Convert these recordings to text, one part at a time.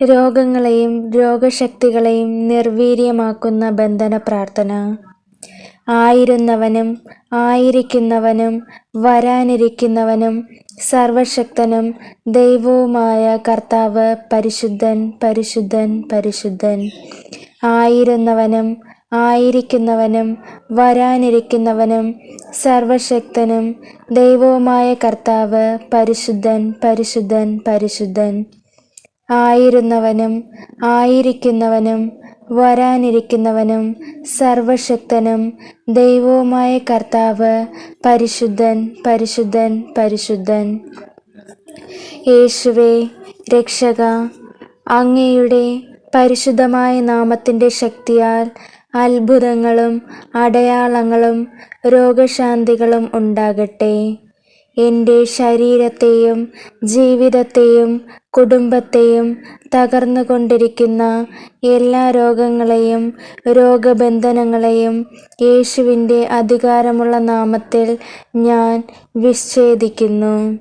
രോഗങ്ങളെയും രോഗശക്തികളെയും നിർവീര്യമാക്കുന്ന ബന്ധന പ്രാർത്ഥന. ആയിരുന്നവനും ആയിരിക്കുന്നവനും വരാനിരിക്കുന്നവനും സർവശക്തനും ദൈവവുമായ കർത്താവ് പരിശുദ്ധൻ പരിശുദ്ധൻ പരിശുദ്ധൻ. ആയിരുന്നവനും ആയിരിക്കുന്നവനും വരാനിരിക്കുന്നവനും സർവശക്തനും ദൈവവുമായ കർത്താവ് പരിശുദ്ധൻ പരിശുദ്ധൻ പരിശുദ്ധൻ. ആയിരുന്നവനും ആയിരിക്കുന്നവനും വരാനിരിക്കുന്നവനും സർവശക്തനും ദൈവവുമായ കർത്താവ് പരിശുദ്ധൻ പരിശുദ്ധൻ പരിശുദ്ധൻ. യേശുവേ രക്ഷക അങ്ങയുടെ പരിശുദ്ധമായ നാമത്തിന്റെ ശക്തിയാൽ അത്ഭുതങ്ങളും അടയാളങ്ങളും രോഗശാന്തികളും ഉണ്ടാകട്ടെ. എന്റെ ശരീരത്തെയും ജീവിതത്തെയും കുടുംബത്തെയും തകർന്നുകൊണ്ടിരിക്കുന്ന എല്ലാ രോഗങ്ങളെയും രോഗബന്ധനങ്ങളെയും യേശുവിന്റെ അധികാരമുള്ള നാമത്തിൽ ഞാൻ വിച്ഛേദിക്കുന്നു.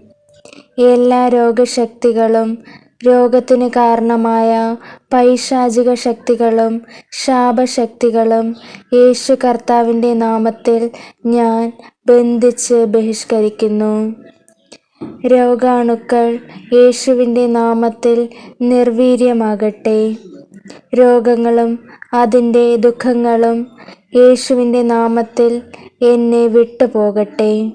എല്ലാ രോഗശക്തികളും രോഗത്തിന് കാരണമായ പൈശാചിക ശക്തികളും ശാപശക്തികളും യേശു കർത്താവിന്റെ നാമത്തിൽ ഞാൻ ബന്ധിച്ച് ബഹിഷ്കരിക്കുന്നു. രോഗാണുക്കൾ യേശുവിന്റെ നാമത്തിൽ നിർവീര്യമാകട്ടെ. രോഗങ്ങളും അതിന്റെ ദുഃഖങ്ങളും യേശുവിന്റെ നാമത്തിൽ എന്നെ വിട്ടുപോകട്ടെ.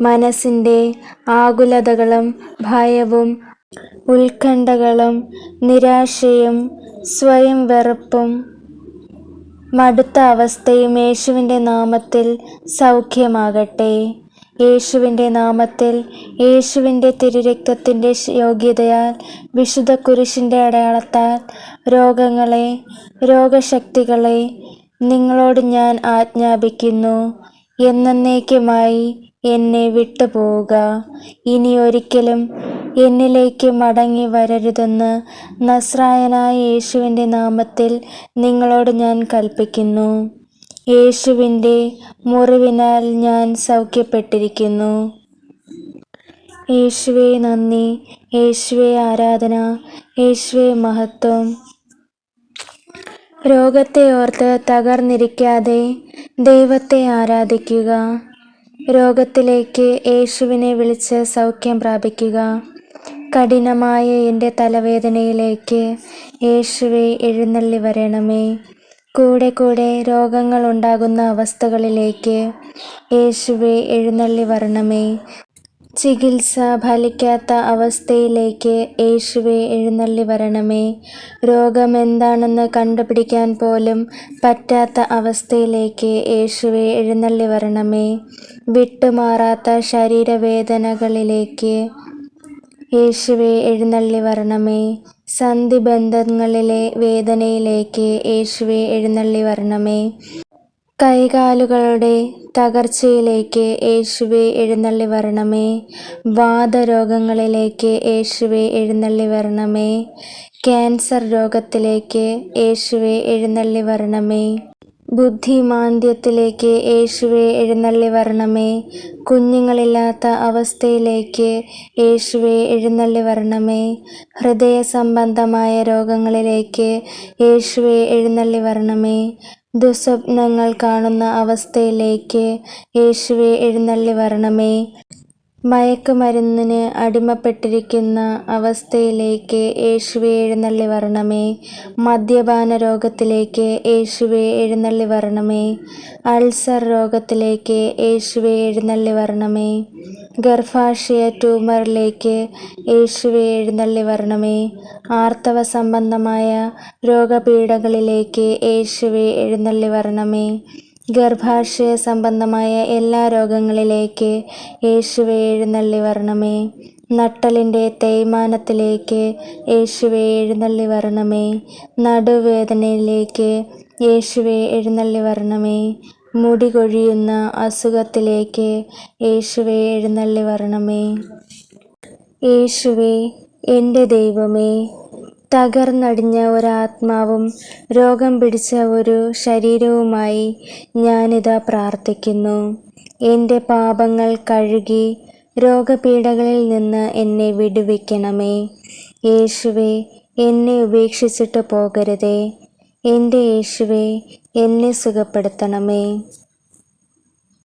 മനസ്സിന്റെ ആകുലതകളും ഭയവും ഉത്കണ്ഠകളും നിരാശയും സ്വയം വെറുപ്പും മടുത്ത അവസ്ഥയും യേശുവിന്റെ നാമത്തിൽ സൗഖ്യമാകട്ടെ. യേശുവിന്റെ നാമത്തിൽ യേശുവിന്റെ തിരുരക്തത്തിന്റെ യോഗ്യതയാൽ വിശുദ്ധ കുരിശിന്റെ അടയാളത്താൽ രോഗങ്ങളെ രോഗശക്തികളെ നിങ്ങളോട് ഞാൻ ആജ്ഞാപിക്കുന്നു. എന്നേക്കുമായി എന്നെ വിട്ടുപോവുക. ഇനി ഒരിക്കലും എന്നിലേക്ക് മടങ്ങി വരരുതെന്ന് നസ്രായനായ യേശുവിന്റെ നാമത്തിൽ നിങ്ങളോട് ഞാൻ കൽപ്പിക്കുന്നു. യേശുവിന്റെ മുറിവിനാൽ ഞാൻ സൗഖ്യപ്പെട്ടിരിക്കുന്നു. യേശുവേ നന്ദി. യേശുവേ ആരാധന. യേശുവേ മഹത്വം. രോഗത്തെ ഓർത്ത് തകർന്നിരിക്കാതെ ദൈവത്തെ ആരാധിക്കുക. രോഗത്തിലേക്ക് യേശുവിനെ വിളിച്ച് സൗഖ്യം പ്രാപിക്കുക. കഠിനമായ എന്റെ തലവേദനയിലേക്ക് യേശുവെ എഴുന്നള്ളി വരണമേ. കൂടെ കൂടെ രോഗങ്ങൾ ഉണ്ടാകുന്ന അവസ്ഥകളിലേക്ക് യേശുവെ എഴുന്നള്ളി വരണമേ. ചികിത്സ ഫലിക്കാത്ത അവസ്ഥയിലേക്ക് യേശുവെ എഴുന്നള്ളി വരണമേ. രോഗം എന്താണെന്ന് കണ്ടുപിടിക്കാൻ പോലും പറ്റാത്ത അവസ്ഥയിലേക്ക് യേശുവെ എഴുന്നള്ളി വരണമേ. വിട്ടുമാറാത്ത ശരീരവേദനകളിലേക്ക് യേശുവെ എഴുന്നള്ളി വരണമേ. സന്ധിബന്ധങ്ങളിലെ വേദനയിലേക്ക് യേശുവെ എഴുന്നള്ളി വരണമേ. കൈകാലുകളുടെ തകർച്ചയിലേക്ക് യേശുവെ എഴുന്നള്ളി വരണമേ. വാദരോഗങ്ങളിലേക്ക് യേശുവെ എഴുന്നള്ളി വരണമേ. ക്യാൻസർ രോഗത്തിലേക്ക് യേശുവെ എഴുന്നള്ളി വരണമേ. ബുദ്ധിമാന്ദ്യത്തിലേക്ക് യേശുവെ എഴുന്നള്ളി വരണമേ. കുഞ്ഞുങ്ങളില്ലാത്ത അവസ്ഥയിലേക്ക് യേശുവെ എഴുന്നള്ളി വരണമേ. ഹൃദയ സംബന്ധമായ രോഗങ്ങളിലേക്ക് യേശുവെ എഴുന്നള്ളി വരണമേ. ദുസ്വപ്നങ്ങൾ കാണുന്ന അവസ്ഥയിലേക്ക് യേശുവെ എഴുന്നള്ളി വരണമേ. മയക്കുമരുന്നിന് അടിമപ്പെട്ടിരിക്കുന്ന അവസ്ഥയിലേക്ക് യേശുവെ എഴുന്നള്ളി വരണമേ. മദ്യപാന രോഗത്തിലേക്ക് യേശുവെ എഴുന്നള്ളി വരണമേ. അൾസർ രോഗത്തിലേക്ക് യേശുവെ എഴുന്നള്ളി വരണമേ. ഗർഭാശയ ട്യൂമറിലേക്ക് യേശുവെ എഴുന്നള്ളി വരണമേ. ആർത്തവ സംബന്ധമായ രോഗപീഠകളിലേക്ക് യേശുവെ എഴുന്നള്ളി വരണമേ. ഗർഭാശയ സംബന്ധമായ എല്ലാ രോഗങ്ങളിലേക്ക് യേശുവെ എഴുന്നള്ളി വരണമേ. നട്ടലിന്റെ തേയ്മാനത്തിലേക്ക് യേശുവെ എഴുന്നള്ളി വരണമേ. നടുവേദനയിലേക്ക് യേശുവെ എഴുന്നള്ളി വരണമേ. മുടി കൊഴിയുന്ന അസുഖത്തിലേക്ക് യേശുവെ എഴുന്നള്ളി വരണമേ. യേശുവേ എന്റെ ദൈവമേ തകർന്നടിഞ്ഞ ഒരാത്മാവും രോഗം പിടിച്ച ഒരു ശരീരവുമായി ഞാനിതാ പ്രാർത്ഥിക്കുന്നു. എന്റെ പാപങ്ങൾ കഴുകി രോഗപീഠകളിൽ നിന്ന് എന്നെ വിടുവിക്കണമേ. യേശുവേ എന്നെ ഉപേക്ഷിച്ചിട്ട് പോകരുതേ. എന്റെ യേശുവേ എന്നെ സുഖപ്പെടുത്തണമേ.